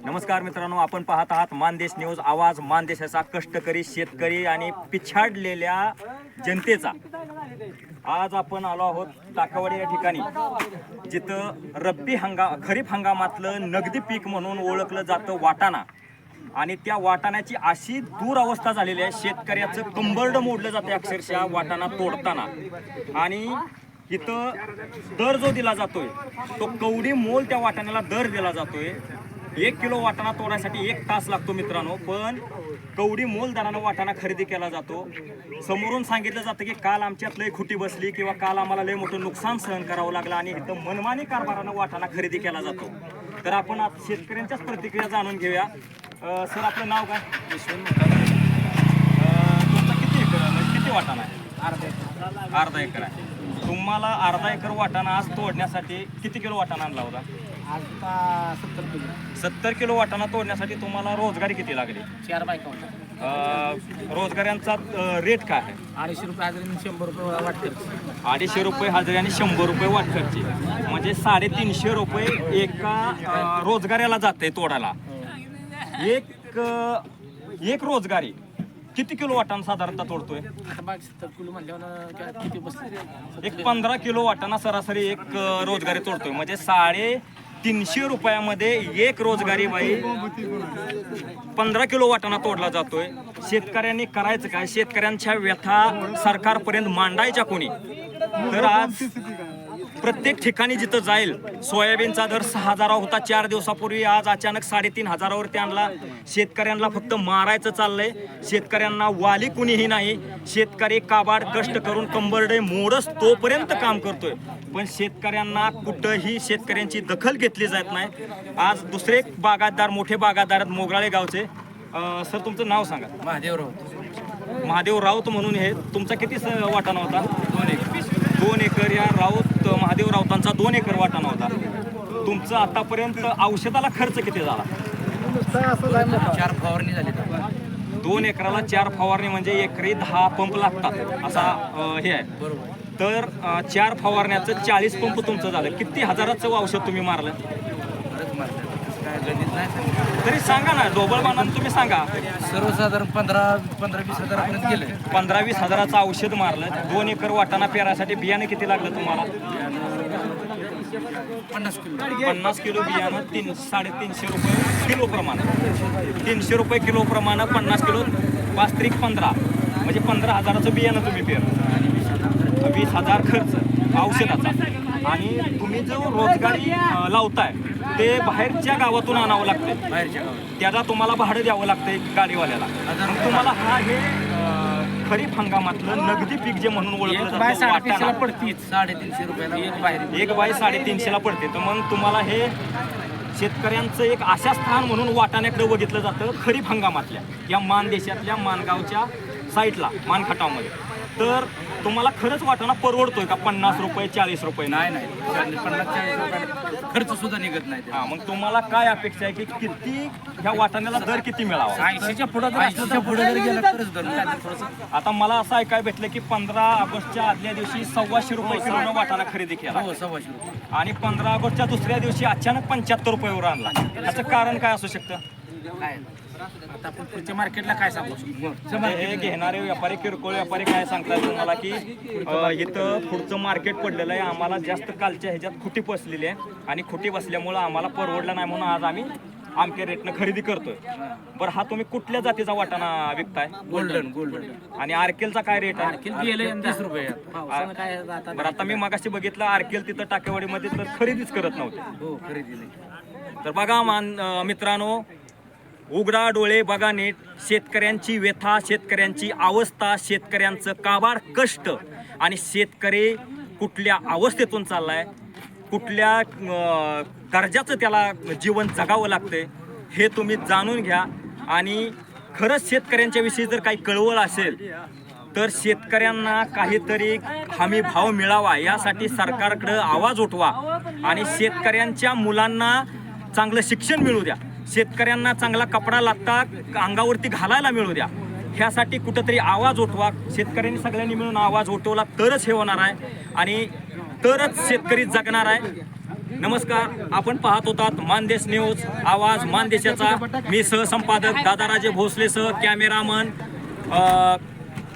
नमस्कार मित्रांनो आपण पाहत आहात मानदेश न्यूज आवाज. मानदेशाचा कष्टकरी शेतकरी आणि पिछाडलेल्या जनतेचा. आज आपण आलो आहोत टाकावाडी या ठिकाणी. जिथं रब्बी हंगा खरीप हंगामातलं नगदी पीक म्हणून ओळखलं जातं वाटाणा. आणि त्या वाटाण्याची अशी दूर अवस्था झालेली आहे शेतकऱ्याचं कंबरड मोडलं जातं अक्षरशः वाटाणा तोडताना. आणि इथं दर जो दिला जातोय तो कवडी मोल त्या वाटाण्याला दर दिला जातोय. एक किलो वाटाणा तोडायसाठी एक तास लागतो मित्रांनो पण कवडी मोल दरानं वाटाणा खरेदी केला जातो. समोरून सांगितलं जातं की काल आमच्यात लय खुटी बसली किंवा काल आम्हाला लय मोठं नुकसान सहन करावं लागलं आणि इथं मनमानी कारभारानं वाटाणा खरेदी केला जातो. तर आपण आज शेतकऱ्यांच्याच प्रतिक्रिया जाणून घेऊया. सर आपलं नाव काय? तुमचा किती एकर म्हणजे किती वाटाणा आहे? अर्धा अर्धा एकर आहे. तुम्हाला अर्धा एकर वाटाणा आज तोडण्यासाठी किती किलो वाटाणा आणला होता? आता सत्तर किलो? सत्तर किलो वाटाणा तोडण्यासाठी तुम्हाला रोजगारी किती लागली? चार बायका होत्या. अं, रोजगाऱ्यांचा अं, रेट काय आहे? अडीचशे रुपये हजार आणि शंभर रुपये वाटतं अडीचशे रुपये हजेरी आणि शंभर रुपये वाटखर्ची म्हणजे साडेतीनशे रुपये एका अं, रोजगाऱ्याला जाते तोडायला. एक अं, एक रोजगारी. किती किलो वाटाणा साधारणतः तोडतोय? आता बाग सत्तर किलो म्हणल्यावर काय किती बसले एक पंधरा किलो वाटाणा सरासरी एक अं, रोजगारी तोडतोय. म्हणजे साडे तीनशे रुपयामध्ये एक रोजगारी बाई. पंधरा किलो वाटाणा तोडला जातोय. शेतकऱ्यांनी करायचं काय? शेतकऱ्यांच्या व्यथा सरकारपर्यंत मांडायच्या कोणी? तर आज प्रत्येक ठिकाणी जिथं जाईल सोयाबीनचा दर सहा हजारा होता. चार दिवसापूर्वी आज अचानक साडेतीन हजारावरती आणला. शेतकऱ्यांना फक्त मारायचं चाललंय. शेतकऱ्यांना वाली कुणीही नाही. शेतकरी काबाड कष्ट करून कंबरडे मोडस तोपर्यंत काम करतोय. पण शेतकऱ्यांना कुठंही शेतकऱ्यांची दखल घेतली जात नाही. आज दुसरे बागायतदार मोठे बागायतदार आहेत मोगराळे गावचे. सर तुमचं नाव सांगा. महादेव राऊत महादेव राऊत म्हणून हे. तुमचा किती वाटाणा होता? दोन एकर या राऊत महादेव राऊतांचा दोन एकर वाटाणा होता तुमचं आतापर्यंत औषधाला खर्च किती झाला? चार फवारणी झाली दोन एकराला चार फवारणी म्हणजे एकरी दहा पंप लागतात असा हे आहे. बरोबर. तर चार फवारण्याचं चाळीस पंप तुमचं झालं. किती हजाराचं औषध तुम्ही मारलं. काय गणित नाही सांगितलं. तरी सांगा ना ढोबळमानानं तुम्ही सांगा. सर्वसाधारण पंधरा पंधरा वीस हजारापर्यंत गेले. पंधरा वीस हजाराचं औषध मारलं. दोन एकर वाटाणा पेरासाठी बियाणं किती लागलं तुम्हाला? पन्नास किलो. पन्नास किलो बियाणं तीन साडेतीनशे रुपये किलो प्रमाणे. तीनशे रुपये किलो प्रमाणे पन्नास किलो पाच त्रिक पंधरा. म्हणजे पंधरा हजाराचं बियाणं तुम्ही पेर वीस हजार खर्च. औषधाचा आणि तुम्ही जो रोजगारी लावताय ते बाहेरच्या गावातून आणावं लागते बाहेरच्या गावात त्याला तुम्हाला भाडं द्यावं लागतंय गाडीवाल्याला. मग तुम्हाला हा हे खरीप हंगामातलं नगदी पीक जे म्हणून ओळखलं एक बाय जातं वाटाणा. पडतीच. साडेतीनशे रुपयाला एक बाहेर एक बाई साडेतीनशेला पडते. तर मग तुम्हाला हे शेतकऱ्यांचं एक आशा स्थान म्हणून वाटाण्याकडे बघितलं जातं खरीप हंगामातल्या या मान देशातल्या मानगावच्या साईडला मानखटावमध्ये. तर तुम्हाला खरंच वाटाणा परवडतोय का? पन्नास रुपये चाळीस रुपये? नाही नाही. पन्नास चाळीस रुपयाला खर्च सुद्धा निघत नाही हा मग तुम्हाला काय अपेक्षा आहे की किती ह्या वाटाण्याला दर किती मिळावा? ऐंशीच्या पुढे ऐंशीच्या पुढे जर गेला तरच थोडंसं. आता मला असं ऐकाय भेटलं की पंधरा ऑगस्टच्या आदल्या दिवशी सव्वाशे रुपये किलोनं वाटाणा खरेदी केला. हो सव्वाशे रुपये. आणि पंधरा ऑगस्टच्या दुसऱ्या दिवशी अचानक पंच्याहत्तर रुपयेवर आणला. याचं कारण काय असू शकतं? काय? आता आपण पुढच्या मार्केटला काय सांगू हे हे घेणारे व्यापारी किरकोळ व्यापारी काय सांगतात तुम्हाला की अ, इथं पुढचं मार्केट पडलेलं आहे. आम्हाला जास्त कालच्या ह्याच्यात खुटी बसलेली आहे. आणि खुटी बसल्यामुळं आम्हाला परवडलं नाही म्हणून आज आम्ही आमच्या रेटनं खरेदी करतोय. बरं हा तुम्ही कुठल्या जातीचा वाटाणा विकताय? गोल्डन गोल्डन आणि आर्केलचा काय रेट आहे? किती गेले तीस रुपये पावसानं काय आता बरं आता मी मागाशी बघितलं आर्केल तिथं टाकेवाडीमध्ये तर खरेदीच करत नव्हते. हो खरेदी नाही तर बघा मान अं, मित्रांनो उघडा डोळे बघा नीट. शेतकऱ्यांची व्यथा शेतकऱ्यांची अवस्था शेतकऱ्यांचं काबाड कष्ट. आणि शेतकरी कुठल्या अवस्थेतून चाललाय कुठल्या कर्जाचं त्याला जीवन जगावं लागतंय हे तुम्ही जाणून घ्या. आणि खरंच शेतकऱ्यांच्याविषयी जर काही कळवळ असेल तर शेतकऱ्यांना काहीतरी हमी भाव मिळावा यासाठी सरकारकडं आवाज उठवा. आणि शेतकऱ्यांच्या मुलांना चांगलं शिक्षण मिळू द्या. शेतकऱ्यांना चांगला कपडा लागता अंगावरती घालायला मिळू द्या. ह्यासाठी कुठंतरी आवाज उठवा. शेतकऱ्यांनी सगळ्यांनी मिळून आवाज उठवला तरच हे होणार आहे. आणि तरच शेतकरी जगणार आहे. नमस्कार आपण पाहत होतात मानदेश न्यूज आवाज मानदेशाचा. मी सहसंपादक दादाराजे भोसले सह कॅमेरामन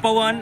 पवन.